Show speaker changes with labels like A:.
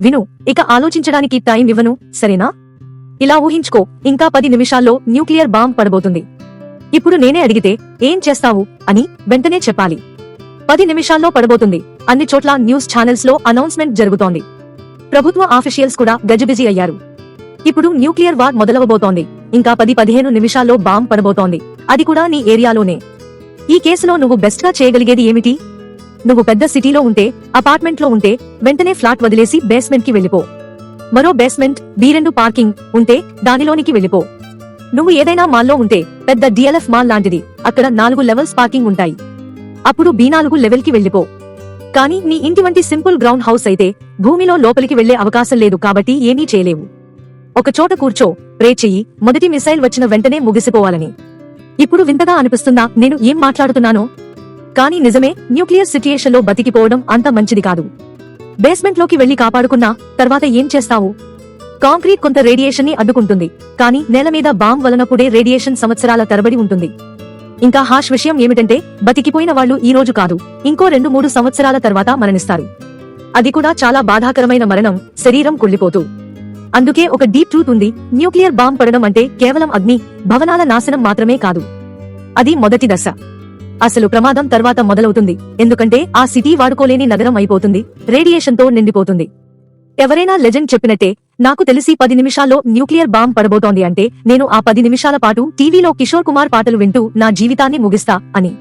A: విను ఇక ఆలోచించడానికి టైం ఇవ్వను సరేనా? ఇలా ఊహించుకో ఇంకా పది నిమిషాల్లో న్యూక్లియర్ బాంబ్ పడబోతుంది. ఇప్పుడు నేనే అడిగితే ఏం చేస్తావు? అని వెంటనే చెప్పాలి. పది నిమిషాల్లో పడబోతుంది. అన్ని చోట్ల న్యూస్ ఛానల్స్లో అనౌన్స్మెంట్ జరుగుతోంది. ప్రభుత్వ ఆఫీషియల్స్ కూడా గజిబిజి అయ్యారు. ఇప్పుడు న్యూక్లియర్ వార్ మొదలవబోతోంది. ఇంకా పది పదిహేను నిమిషాల్లో బాంబ్ పడబోతోంది. అది కూడా నీ ఏరియాలోనే. ఈ కేసులో నువ్వు బెస్ట్గా చేయగలిగేది ఏమిటి? నువ్వు పెద్ద సిటీలో ఉంటే అపార్ట్మెంట్లో ఉంటే వెంటనే ఫ్లాట్ వదిలేసి బేస్మెంట్కి వెళ్ళిపో. మరో బేస్మెంట్ బీరెండు పార్కింగ్ ఉంటే దానిలోనికి వెళ్ళిపో. నువ్వు ఏదైనా మాల్లో ఉంటే పెద్ద డిఎల్ఎఫ్ మాల్ లాంటిది అక్కడ నాలుగు లెవెల్స్ పార్కింగ్ ఉంటాయి. అప్పుడు బి నాలుగు లెవెల్కి వెళ్ళిపో. కానీ నీ ఇంటి వంటి సింపుల్ గ్రౌండ్ హౌస్ అయితే భూమిలో లోపలికి వెళ్ళే అవకాశం లేదు కాబట్టి ఏమీ చేయలేవు. ఒక చోట కూర్చో ప్రే చెయ్యి మొదటి మిసైల్ వచ్చిన వెంటనే ముగిసిపోవాలని. ఇప్పుడు వింతగా అనిపిస్తుందా నేను ఏం మాట్లాడుతున్నానో? కానీ నిజమే న్యూక్లియర్ సిట్యుయేషన్లో బతికిపోవడం అంత మంచిది కాదు. బేస్మెంట్లోకి వెళ్ళి కాపాడుకున్నా తర్వాత ఏం చేస్తావు? కాంక్రీట్ కొంత రేడియేషన్ని అడ్డుకుంటుంది కానీ నేల మీద బాంబ్ వలనప్పుడే రేడియేషన్ సంవత్సరాల తరబడి ఉంటుంది. ఇంకా హాష్ విషయం ఏమిటంటే బతికిపోయిన వాళ్ళు ఈ రోజు కాదు ఇంకో రెండు మూడు సంవత్సరాల తర్వాత మరణిస్తారు. అది కూడా చాలా బాధాకరమైన మరణం శరీరం కుళ్ళిపోతూ. అందుకే ఒక డీప్ ట్రూత్ ఉంది న్యూక్లియర్ బాంబ్ పడడం అంటే కేవలం అగ్ని భవనాల నాశనం మాత్రమే కాదు. అది మొదటి దశ. అసలు ప్రమాదం తర్వాత మొదలవుతుంది. ఎందుకంటే ఆ సిటీ వాడుకోలేని నగరం అయిపోతుంది. రేడియేషన్తో నిండిపోతుంది. ఎవరైనా లెజెండ్ చెప్పినట్టే నాకు తెలిసి పది నిమిషాల్లో న్యూక్లియర్ బాంబ్ పడబోతోంది అంటే నేను ఆ పది నిమిషాల పాటు టీవీలో కిషోర్ కుమార్ పాటలు వింటూ నా జీవితాన్ని ముగిస్తా అని.